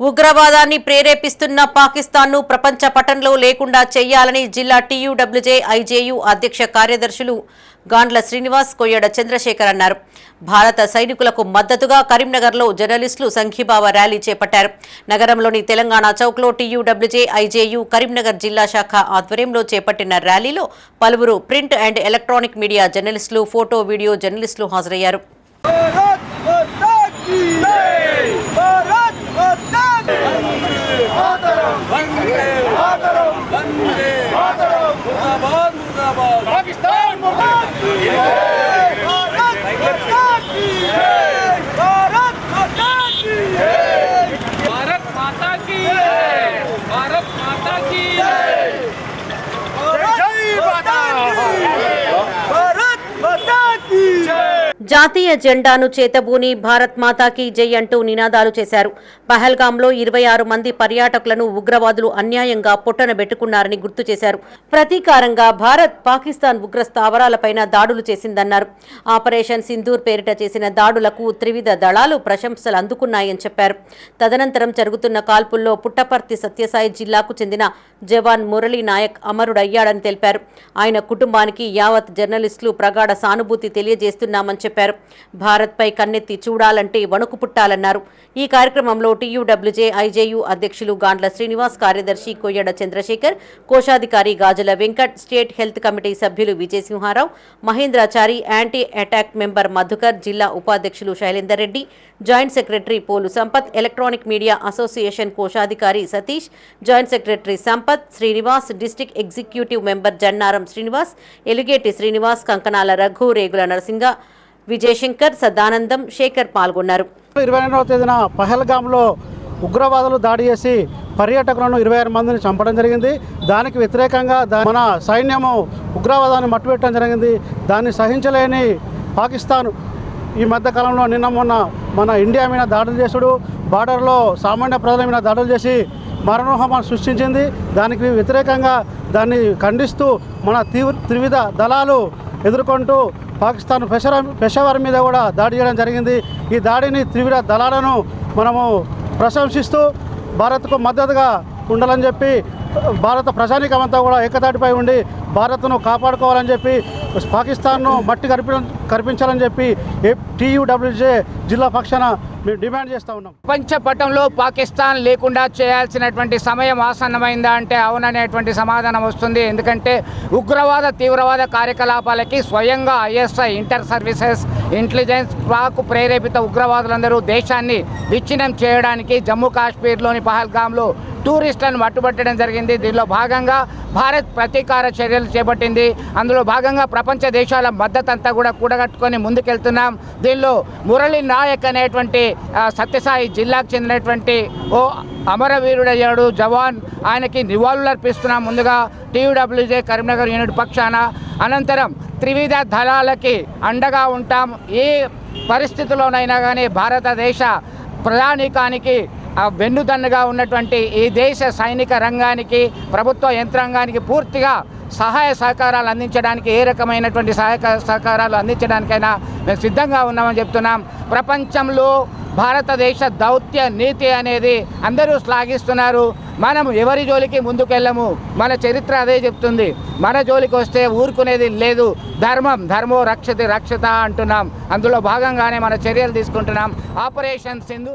ఉగ్రవాదాన్ని ప్రేరేపిస్తున్న పాకిస్తాన్ను ప్రపంచ పటంలో లేకుండా చేయాలని జిల్లా టీయూడబ్ల్యూజే ఐజేయు అధ్యక్ష కార్యదర్శులు గాండ్ల శ్రీనివాస్ కొయ్యడ చంద్రశేఖర్ అన్నారు. భారత సైనికులకు మద్దతుగా కరీంనగర్లో జర్నలిస్టులు సంఘీభావ ర్యాలీ చేపట్టారు. నగరంలోని తెలంగాణ చౌక్లో టీయూడబ్ల్యూజే ఐజేయు కరీంనగర్ జిల్లా శాఖ ఆధ్వర్యంలో చేపట్టిన ర్యాలీలో పలువురు ప్రింట్ అండ్ ఎలక్ట్రానిక్ మీడియా జర్నలిస్టులు ఫోటో వీడియో జర్నలిస్టులు హాజరయ్యారు. జాతీయ జెండాను చేతబూని భారత్ మాతాకి జై అంటూ నినాదాలు చేశారు. పహల్గాంలో ఇరవై ఆరు మంది పర్యాటకులను ఉగ్రవాదులు అన్యాయంగా పొట్టన పెట్టుకున్నారని గుర్తు చేశారు. ప్రతీకారంగా భారత్ పాకిస్తాన్ ఉగ్ర స్థావరాలపైన దాడులు చేసిందన్నారు. ఆపరేషన్ సింధూర్ పేరిట చేసిన దాడులకు త్రివిధ దళాలు ప్రశంసలు అందుకున్నాయని చెప్పారు. తదనంతరం జరుగుతున్న కాల్పుల్లో పుట్టపర్తి సత్యసాయి జిల్లాకు చెందిన జవాన్ మురళీ నాయక్ అమరుడయ్యాడని తెలిపారు. ఆయన కుటుంబానికి యావత్ జర్నలిస్టులు ప్రగాఢ సానుభూతి తెలియజేస్తున్నామని చెప్పారు. భారత్పై కన్నెత్తి చూడాలంటే వణుకు పుట్టాలన్నారు. ఈ కార్యక్రమంలో టీయూడబ్ల్యూజే ఐజేయు అధ్యక్షులు గాండ్ల శ్రీనివాస్ కార్యదర్శి కొయ్యడ చంద్రశేఖర్ కోశాధికారి Gajula Venkat state health committee సభ్యులు Vijayasimharao Mahendrachari anti attack member Madhukar జిల్లా ఉపాధ్యక్షులు Shailender Reddy joint secretary Polu Sampath electronic media association కోశాధికారి Satish joint secretary Sampath Srinivas district executive member Jannaram Srinivas Eluketi Srinivas Kankanala Raghu Regula Narasinga Vijayashankar Sadanandam Shekhar పాల్గొన్నారు. ఇరవై రెండవ తేదీన పహల్గామ్లో ఉగ్రవాదులు దాడి చేసి పర్యాటకులను ఇరవై ఆరు మందిని చంపడం జరిగింది. దానికి వ్యతిరేకంగా మన సైన్యము ఉగ్రవాదాన్ని మట్టుపెట్టడం జరిగింది. దాన్ని సహించలేని పాకిస్తాన్ ఈ మధ్యకాలంలో నిన్న మొన్న మన ఇండియా మీద దాడులు చేసుడు బార్డర్లో సామాన్య ప్రజల మీద దాడులు చేసి మరణోహమాన్ని సృష్టించింది. దానికి వ్యతిరేకంగా దాన్ని ఖండిస్తూ మన తీవ్ర త్రివిధ దళాలు ఎదుర్కొంటూ పాకిస్తాన్ పెషర పెషవర్ మీద కూడా దాడి చేయడం జరిగింది. ఈ దాడిని త్రివిధ దళాలను మనము ప్రశంసిస్తూ భారత్కు మద్దతుగా ఉండాలని చెప్పి భారత ప్రజానీకమంతా కూడా ఏకతాటిపై ఉండి భారత్ను కాపాడుకోవాలని చెప్పి పాకిస్తాన్ను మట్టి కరిపి కల్పించాలని చెప్పి టీయూడబ్ల్యూజే జిల్లా పక్షాన మేము డిమాండ్ చేస్తూ ఉన్నాం. ప్రపంచ పటంలో పాకిస్తాన్ లేకుండా చేయాల్సినటువంటి సమయం ఆసన్నమైందా అంటే అవుననేటువంటి సమాధానం వస్తుంది. ఎందుకంటే ఉగ్రవాద తీవ్రవాద కార్యకలాపాలకి స్వయంగా ISI inter services intelligence Pak ప్రేరేపిత ఉగ్రవాదులందరూ దేశాన్ని విచ్ఛిన్నం చేయడానికి జమ్మూ కాశ్మీర్లోని పహల్గామ్లో టూరిస్టులను మట్టుబట్టడం జరిగింది. దీనిలో భాగంగా భారత్ ప్రతీకార చర్యలు చేపట్టింది. అందులో భాగంగా ప్రపంచ దేశాల మద్దతు అంతా కూడా కూడగట్టుకొని ముందుకెళ్తున్నాం. దీనిలో మురళి నాయక్ అనేటువంటి సత్యసాయి జిల్లాకు చెందినటువంటి ఓ అమరవీరుడయ్యాడు జవాన్. ఆయనకి నివాళులు అర్పిస్తున్నాం ముందుగా టీయూడబ్ల్యూజే కరీంనగర్ యూనిట్ పక్షాన. అనంతరం త్రివిధ దళాలకి అండగా ఉంటాం. ఏ పరిస్థితుల్లోనైనా కానీ భారతదేశ ప్రధానికానికి వెన్నుదన్నుగా ఉన్నటువంటి ఈ దేశ సైనిక రంగానికి ప్రభుత్వ యంత్రాంగానికి పూర్తిగా సహాయ సహకారాలు అందించడానికి ఏ రకమైనటువంటి సహాయ సహకారాలు అందించడానికైనా మేము సిద్ధంగా ఉన్నామని చెప్తున్నాం. ప్రపంచంలో భారతదేశ దౌత్య నీతి అనేది అందరూ శ్లాఘిస్తున్నారు. మనం ఎవరి జోలికి ముందుకెళ్ళము? మన చరిత్ర అదే చెప్తుంది. మన జోలికి వస్తే ఊరుకునేది లేదు. ధర్మం ధర్మో రక్షతి రక్షత అంటున్నాం. అందులో భాగంగానే మన చర్యలు తీసుకుంటున్నాం. ఆపరేషన్ సింధు